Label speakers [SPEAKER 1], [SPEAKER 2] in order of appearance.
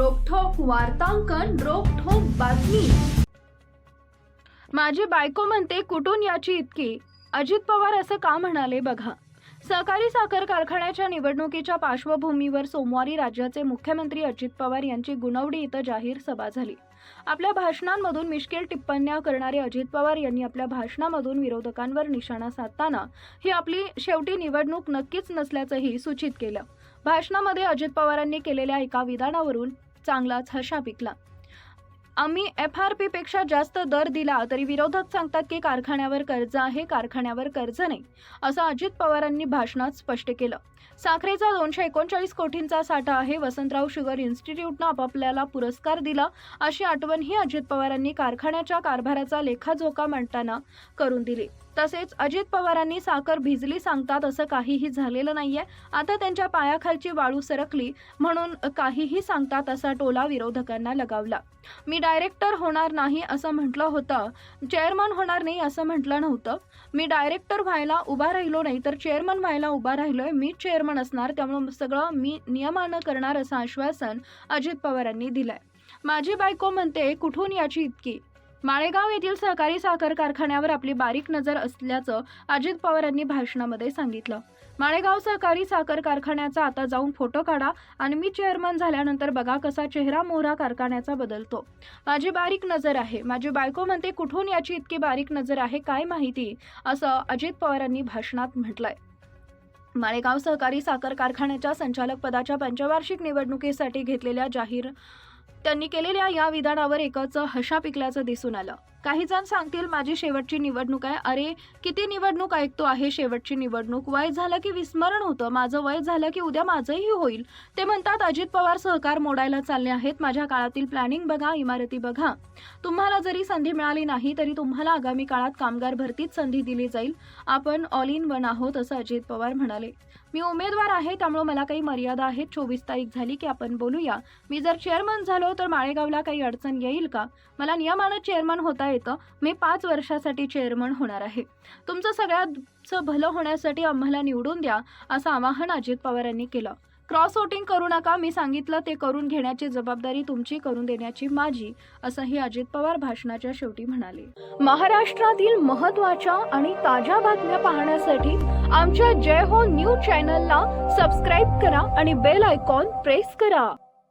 [SPEAKER 1] वार्तांकन रोखोक बातमी. माझी बायको म्हणते कुठून याची इतकी? अजित पवार असं का म्हणाले बघा? सहकारी साखर कारखान्याच्या निवडणुकीच्या पार्श्वभूमीवर सोमवारी राज्याचे मुख्यमंत्री अजित पवार यांची गुणवडी इथं जाहीर सभा झाली. आपल्या भाषणांमधून मिश्किल टिप्पण्या करणारे अजित पवार यांनी आपल्या भाषणामधून विरोधकांवर निशाणा साधताना ही आपली शेवटी निवडणूक नक्कीच नसल्याचंही सूचित केलं. भाषणामध्ये अजित पवारांनी केलेल्या एका विधानावरून चांगलाच हशा पिकला. आम्ही एफ आरपेक्षा जास्त दर दिला तरी विरोधक सांगतात की कारखान्यावर कर्ज आहे कारखान्यावर कर्ज नाही असं अजित पवारांनी भाषणात स्पष्ट केलं. साखरेचा दोनशे एकोणचाळीस कोटींचा साठा आहे वसंतराव शुगर इन्स्टिट्यूटनं आपापल्याला पुरस्कार दिला अशी आठवणही अजित पवारांनी कारखान्याच्या कारभाराचा लेखाजोखा मांडताना करून दिली. तसेच अजित पवारांनी साखर भिजली सांगतात असं काहीही झालेलं नाहीये. आता त्यांच्या पायाखालची वाळू सरकली म्हणून काहीही सांगतात असा टोला विरोधकांना लगावला. मी डायरेक्टर होणार नाही असं म्हटलं होतं. चेअरमन होणार नाही असं म्हटलं नव्हतं. मी डायरेक्टर व्हायला उभा राहिलो नाही तर चेअरमन व्हायला उभा राहिलोय. मी चेअरमन असणार त्यामुळे सगळं मी नियमानं करणार असं आश्वासन अजित पवारांनी दिलंय. माझी बायको म्हणते कुठून याची इतकी? माळेगाव येथील सहकारी साखर कारखान्यावर आपली बारीक नजर असल्याचं अजित पवार यांनी भाषणामध्ये सांगितलं. माळेगाव सहकारी साखर कारखान्याचा आता जाऊन फोटो काढा आणि मी चेअरमन झाल्यानंतर बघा कसा चेहरा मोहरा कारखान्याचा बदलतो. माझी बारीक नजर आहे. माझी बायको म्हणते कुठून याची इतकी बारीक नजर आहे? काय माहिती? असं अजित पवारांनी भाषणात म्हटलंय. माळेगाव सहकारी साखर कारखान्याच्या संचालक पदाच्या पंचवार्षिक निवडणुकीसाठी घेतलेल्या जाहीर त्यांनी केलेल्या या विधानावर एकच हशा पिकल्याचं दिसून आलं. काही जण सांगतील माझी शेवटची निवडणूक आहे. अरे किती निवडणूक ऐकतो आहे शेवटची निवडणूक? वय झालं की विस्मरण होतं. माझं वय झालं की उद्या माझंही होईल. ते म्हणतात अजित पवार सहकार मोडायला चालले आहेत. माझ्या काळातील प्लॅनिंग बघा इमारती बघा. तुम्हाला जरी संधी मिळाली नाही तरी तुम्हाला आगामी काळात कामगार भरतीच संधी दिली जाईल. आपण ऑल इन वन आहोत असं अजित पवार म्हणाले. मी उमेदवार आहे त्यामुळे मला काही मर्यादा आहेत. चोवीस तारीख झाली की आपण बोलूया. मी जर चेअरमन झालो तर माळेगावला काही अडचण येईल का? मला नियमानं चेअरमन होता येतं मी पाच वर्षासाठी चेअरमन होणार आहे. तुमचं सगळ्याचं भलं होण्यासाठी आम्हाला निवडून द्या असं आवाहन अजित पवार यांनी केलं. क्रॉस वोटिंग करू नका मी सांगितलं ते करून घेण्याची जबाबदारी तुमची करून देण्याची माझी असंही अजित पवार भाषणाच्या शेवटी म्हणाले. महाराष्ट्रातील महत्त्वाच्या आणि ताज्या बातम्या पाहण्यासाठी आमच्या जय हो न्यूज चॅनलला सबस्क्राईब करा आणि बेल आयकॉन प्रेस करा.